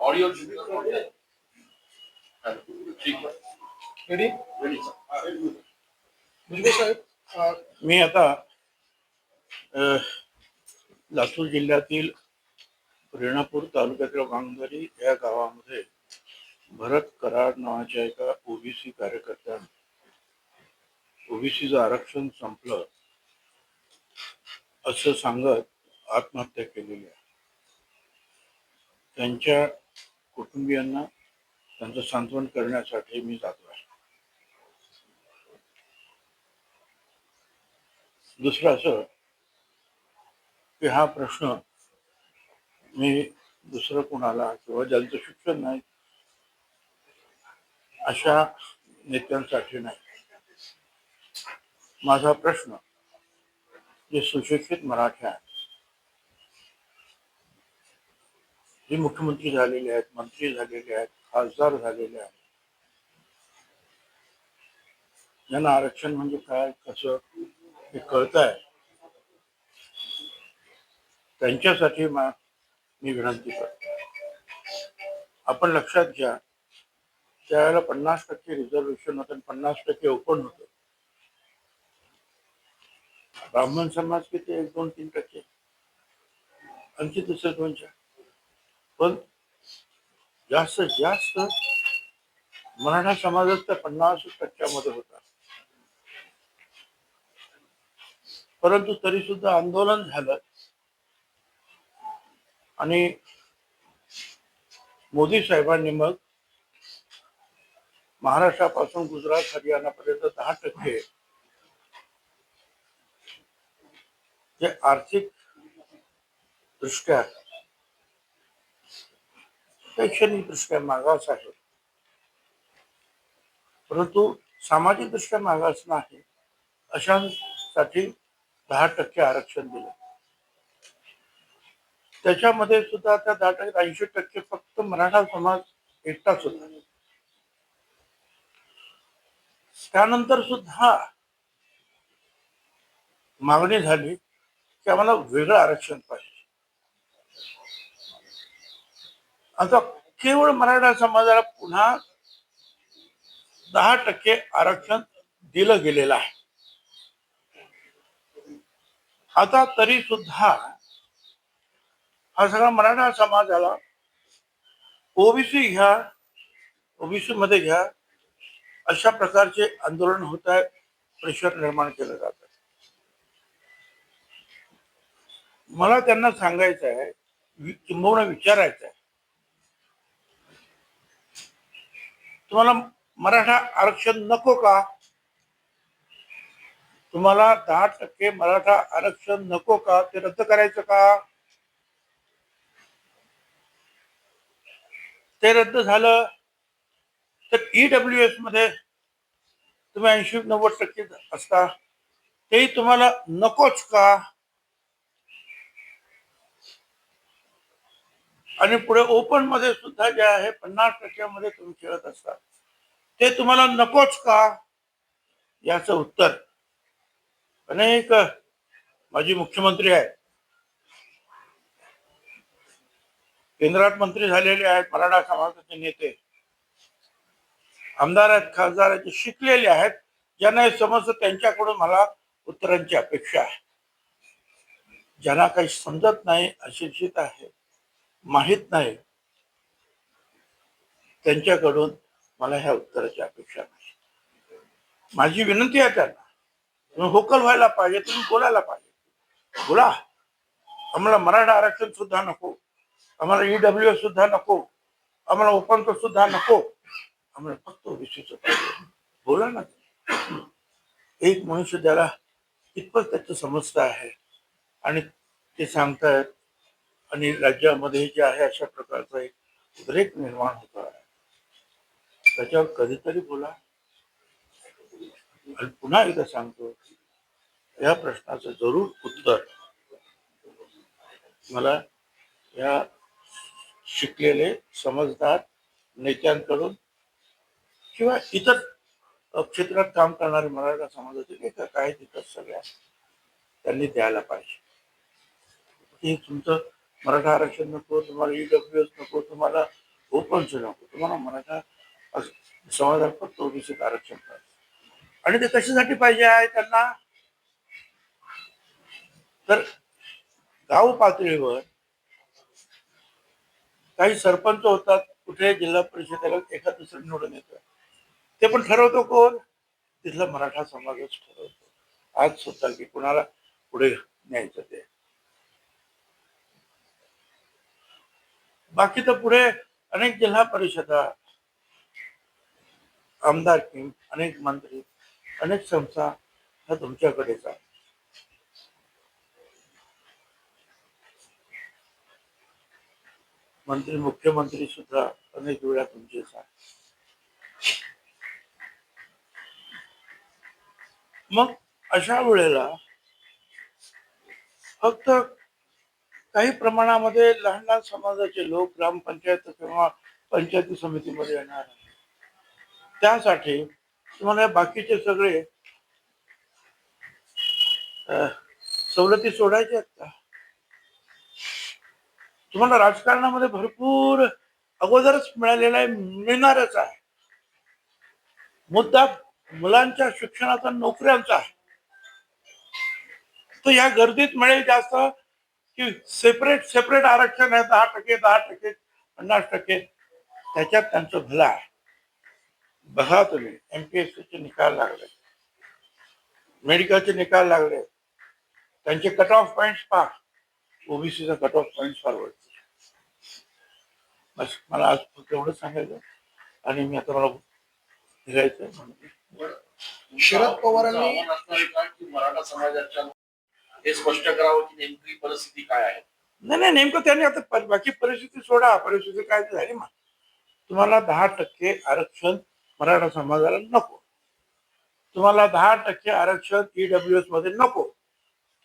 Audio मी आता लातूर जिल्ह्यातील रेणापूर तालुक्यातील वांगदरी या गावामध्ये भरत कराड नावाच्या एका ओबीसी कार्यकर्त्यानं ओबीसीचं आरक्षण संपलं असं सांगत आत्महत्या केलेली आहे. त्यांच्या कुटुंबियांना त्यांचं सांत्वन करण्यासाठी मी जातो आहे. दुसरं असं की हा प्रश्न मी दुसरं कोणाला किंवा ज्यांचं शिक्षण नाही, अशा नेत्यांसाठी नाही. माझा प्रश्न, जे सुशिक्षित मराठी आहेत, जे मुख्यमंत्री झालेले आहेत, मंत्री झालेले आहेत, खासदार झालेले आहेत ज्यांना आरक्षण म्हणजे काय, कसं, हे कळत आहे त्यांच्यासाठी मी विनंती करतो. आपण लक्षात घ्या त्यावेळेला पन्नास टक्के रिझर्वेशन होतं आणि पन्नास टक्के ओपन होतं. ब्राह्मण समाज किती एक दोन तीन टक्के. आणखी दुसरे दोन चार पण जास्तीत जास्त मराठा समाजात त्या पन्नास टक्क्यामध्ये होता. परंतु तरी सुद्धा आंदोलन झालं. आणि मोदी साहेबांनी मग महाराष्ट्रापासून गुजरात हरियाणापर्यंत दहा टक्के जे आर्थिक दृष्ट्या शैक्षणिक दृष्ट्या मागास आहे. परंतु सामाजिक दृष्ट्या मागास नाही अशांसाठी दहा टक्के आरक्षण दिलं. त्याच्यामध्ये सुद्धा त्या दहा टक्के ऐंशी टक्के फक्त मराठा समाज एकटाच होता त्यानंतर सुद्धा मागणी झाली की आम्हाला वेगळं आरक्षण पाहिजे. आता केवळ मराठा समाजाला पुन्हा दहा टक्के आरक्षण दिलं गेलेलं आहे. आता तरी सुद्धा हा सगळा मराठा समाजाला ओबीसी घ्या ओबीसी मध्ये घ्या. अशा प्रकारचे आंदोलन होत आहे. प्रेशर निर्माण केलं जात आहे. मला त्यांना सांगायचं आहे किंबहुना विचारायचं आहे. तुम्हाला मराठा आरक्षण नको का? तुम्हाला दहा टक्के मराठा आरक्षण नको का? ते रद्द करायचं का? ते रद्द झालं तर ईडब्ल्यू एसमध्ये तुम्ही ऐंशी नव्वद टक्के असता. तेही तुम्हाला नकोच का? आणि पुढे ओपनमध्ये सुद्धा जे आहे पन्नास टक्क्यामध्ये तुम्ही खेळत असता. ते तुम्हाला नकोच का? याचं उत्तर. अनेक माजी मुख्यमंत्री आहेत. केंद्रात मंत्री झालेले आहेत मराठा समाजाचे नेते. आमदार आहेत खासदार आहेत जे शिकलेले आहेत ज्यांना हे समजतं त्यांच्याकडून मला उत्तरांची अपेक्षा आहे. ज्यांना काही समजत नाही अशिक्षित आहे माहीत नाही त्यांच्याकडून मला ह्या उत्तराची अपेक्षा नाही. माझी विनंती आहे त्यांना तुम्ही होकल व्हायला पाहिजे तुम्ही बोलायला पाहिजे. बोला. आम्हाला मराठा आरक्षण सुद्धा नको. आम्हाला ईडब्ल्यू सुद्धा नको. आम्हाला ओपन सुद्धा नको. आम्हाला फक्त ओबीसीचं बोला ना. एक मनुष्य त्याला इतपत त्याचं समजता आहे आणि ते सांगतायत आणि राज्यामध्ये जे आहे अशा प्रकारचा एक उद्रेक निर्माण होतो. आहे त्याच्यावर कधीतरी बोला. आणि पुन्हा एकदा सांगतो या प्रश्नाचं जरूर उत्तर. मला या शिकलेले समजदार नेत्यांकडून किंवा इतर क्षेत्रात काम करणारे मराठा समाजातील एक काय तिथं सगळ्या त्यांनी द्यायला पाहिजे. की तुमचं मराठा आरक्षण नको तुम्हाला ईडब्ल्यू एस नको तुम्हाला ओपनचं नको तुम्हाला मराठा समाजात ओबीसीत आरक्षण पाहिजे. आणि ते कशासाठी पाहिजे आहे त्यांना? तर गाव पातळीवर काही सरपंच होतात कुठे जिल्हा परिषदेला एखाद दुसरं निवडून येतं. ते पण ठरवतो कोण? तिथला मराठा समाजच ठरवतो. आज सुद्धा की कुणाला पुढे न्यायचं ते. बाकी तर पुढे अनेक जिल्हा परिषदा आमदार अनेक मंत्री अनेक संस्था ह्या तुमच्याकडेच आहे मंत्री मुख्यमंत्री सुद्धा अनेक वेळा तुमचे मग अशा वेळेला फक्त काही प्रमाणामध्ये लहान लहान समाजाचे लोक ग्रामपंचायत किंवा पंचायती समितीमध्ये येणार त्यासाठी तुम्हाला बाकीचे सगळे सवलती सोडायच्या आहेत का? तुम्हाला राजकारणामध्ये भरपूर अगोदरच मिळालेला आहे मिळणारच आहे. मुद्दा मुलांच्या शिक्षणाचा नोकऱ्यांचा आहे. तर या गर्दीत मिळेल जास्त की सेपरेट सेपरेट आरक्षण आहे दहा टक्के दहा टक्के पन्नास टक्के. त्याच्यात त्यांचं भलं आहे. बघा तुम्ही एमपीएससी चे निकाल लागले. मेडिकलचे निकाल लागले. त्यांचे कट ऑफ पॉइंट पहा. ओबीसीचा कट ऑफ पॉइंट फार वरती बस मला आज फक्त एवढं सांगायचं आणि मी आता मला निघायचं शरद पवारांनी- मराठा समाजाच्या हे स्पष्ट करावं की नेमकी परिस्थिती काय आहे? नाही नाही नेमकं त्यांनी आता पर- बाकी परिस्थिती सोडा. परिस्थिती काय ती झाली मग तुम्हाला दहा टक्के आरक्षण मराठा समाजाला नको. तुम्हाला दहा टक्के आरक्षण ईडब्ल्यू एसमध्ये नको.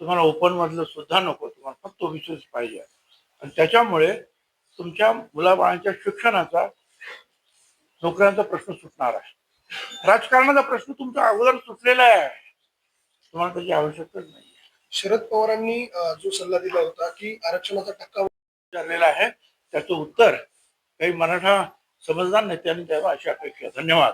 तुम्हाला ओपन मधलं सुद्धा नको. तुम्हाला फक्त ओबीसीच पाहिजे. आणि त्याच्यामुळे तुमच्या मुलाबाळांच्या शिक्षणाचा नोकऱ्यांचा प्रश्न सुटणार आहे. राजकारणाचा प्रश्न तुमचा अगोदर सुटलेला आहे. तुम्हाला त्याची आवश्यकताच नाही शरद पवारांनी जो सल्ला दिला होता की आरक्षणाचा टक्का विचारलेलं आहे त्याचं उत्तर काही मराठा समजदार नेत्यांनी द्यावं अशी अपेक्षा. धन्यवाद.